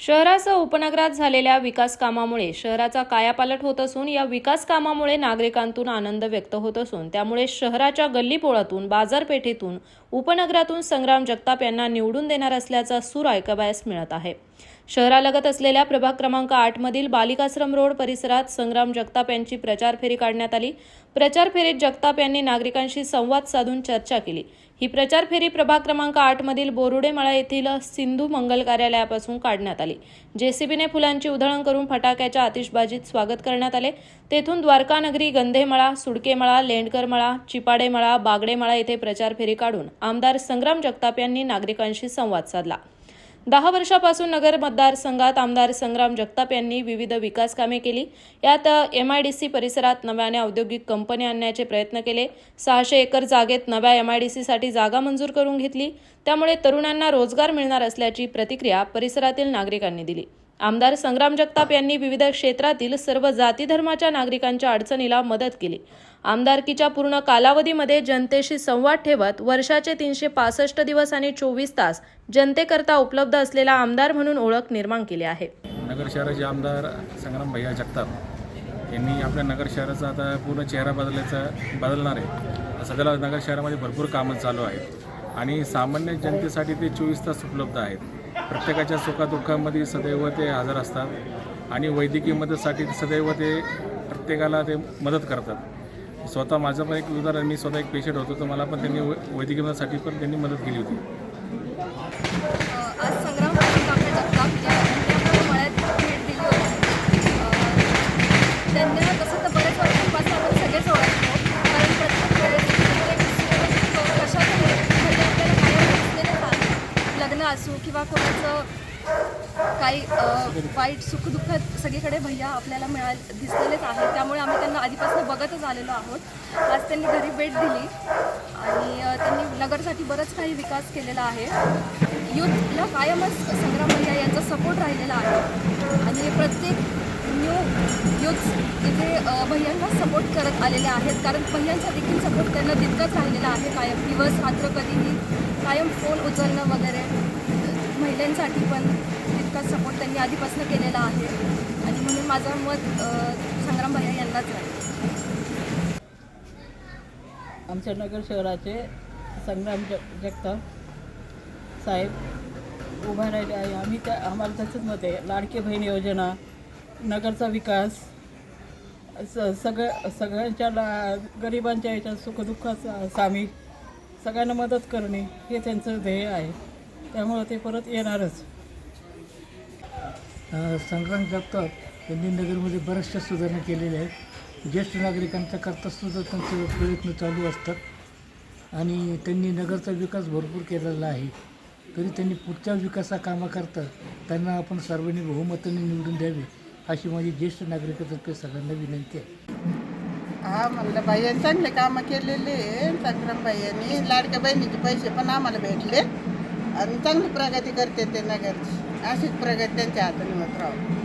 शहरासह उपनगरात झालेल्या विकास कामामुळे शहराचा कायापालट होत असून या विकास कामामुळे नागरिकांतून आनंद व्यक्त होत असून त्यामुळे शहराच्या गल्लीपोळातून बाजारपेठेतून उपनगरातून संग्राम जगताप यांना निवडून देणार असल्याचा सूर ऐकावयास मिळत आहे. शहरालगत असलेल्या प्रभाग क्रमांक आठमधील बालिकाश्रम रोड परिसरात संग्राम जगताप यांची प्रचार फेरी काढण्यात आली. प्रचार फेरीत जगताप यांनी नागरिकांशी संवाद साधून चर्चा केली. ही प्रचार फेरी प्रभाग क्रमांक आठ मधील बोरुडेमळा येथील सिंधू मंगल कार्यालयापासून काढण्यात आली. जेसीबीने फुलांची उधळण करून फटाक्याच्या आतिषबाजीत स्वागत करण्यात आले. तेथून द्वारकानगरी गंधेमळा सुडकेमळा लेंडकरमळा चिपाडेमळा बागडेमळा येथे प्रचार फेरी काढून आमदार संग्राम जगताप यांनी नागरिकांशी संवाद साधला. दहा वर्षापासून नगर मतदारसंघात आमदार संग्राम जगताप यांनी विविध विकास कामे केली. यात एम आय डी सी परिसरात नव्याने औद्योगिक कंपन्या आणण्याचे प्रयत्न केले. सहाशे एकर जागेत नव्या एम आय डी सीसाठी जागा मंजूर करून घेतली. त्यामुळे तरुणांना रोजगार मिळणार असल्याची प्रतिक्रिया परिसरातील नागरिकांनी दिली. आमदार संग्राम जगताप यांनी विविध क्षेत्रातील सर्व जाती धर्माच्या नागरिकांच्या अडचणीला मदत केली. आमदारकीच्या पूर्ण कालावधीमध्ये जनतेशी संवाद ठेवत वर्षाचे तीनशे पासष्ट दिवस आणि चोवीस तास जनतेकरता उपलब्ध असलेला आमदार म्हणून ओळख निर्माण केली आहे. नगर शहराचे आमदार संग्राम भैया जगताप यांनी आपल्या नगर शहराचा आता पूर्ण चेहरा बदलायचा बदलणार आहे. सध्याला नगर शहरामध्ये भरपूर कामं चालू आहेत. आणि सामान्य जनतेसाठी ते चोवीस तास उपलब्ध आहेत. प्रत्येकाच्या सुखादुःखामध्ये सदैव ते हजर असतात आणि वैद्यकीय मदतीसाठी सदैव ते प्रत्येकाला ते मदत करतात. स्वतः माझं पण एक उदाहरण मी स्वतः एक पेशंट होतो तर मला पण त्यांनी वै- वैद्यकीय मदतीसाठी पण त्यांनी मदत केली होती. किंवा कोणाचं काही वाईट सुखदुःख सगळीकडे भैया आपल्याला मिळा दिसलेलेच आहे त्यामुळे आम्ही त्यांना आधीपासून बघतच आलेलो आहोत. आज त्यांनी घरी भेट दिली आणि त्यांनी नगरसाठी बरंच काही विकास केलेला आहे. यूथला कायमच संग्राम भैया यांचा सपोर्ट राहिलेला आहे. आणि प्रत्येक न्यू यूथ इथे भैयांना सपोर्ट करत आलेले आहेत. कारण भैयांचा देखील सपोर्ट त्यांना तितकाच राहिलेला आहे. कायम दिवस रात्र कधीही कायम फोन उचलणं वगैरे. महिलांसाठी पण तितकाच सपोर्ट त्यांनी आधीपासून केलेला आहे. आणि म्हणून माझं मत संग्राम भैया यांनाच आहे. आमच्या नगर शहराचे संग्राम जग जगताप साहेब उभा राहिले आहे. आम्ही त्या आम्हाला त्याचंच मत आहे. लाडके बहीण योजना नगरचा विकास स सगळ्या सगळ्यांच्या ला गरिबांच्या याच्या सुखदुःखाचा सामील सगळ्यांना मदत करणे हे त्यांचं ध्येय आहे. त्यामुळं ते परत येणारच. संग्राम जगताप यांनी नगरमध्ये बऱ्याचशा सुधारणा केलेल्या आहेत. ज्येष्ठ नागरिकांच्या करतासुद्धा त्यांचे प्रयत्न चालू असतात. आणि त्यांनी नगरचा विकास भरपूर केलेला आहे. तरी त्यांनी पुढच्या विकासा कामाकरता त्यांना आपण सर्वांनी बहुमताने निवडून द्यावे अशी माझी ज्येष्ठ नागरिकातर्फे सगळ्यांना विनंती आहे. हा म्हणलं बाई चांगले कामं केलेले संग्राम यांनी. लाडक्या बहिणीचे पैसे पण आम्हाला भेटले. आणि चांगली प्रगती करते ते नगरची. अशीच प्रगती त्यांच्या हाताने होत राहू.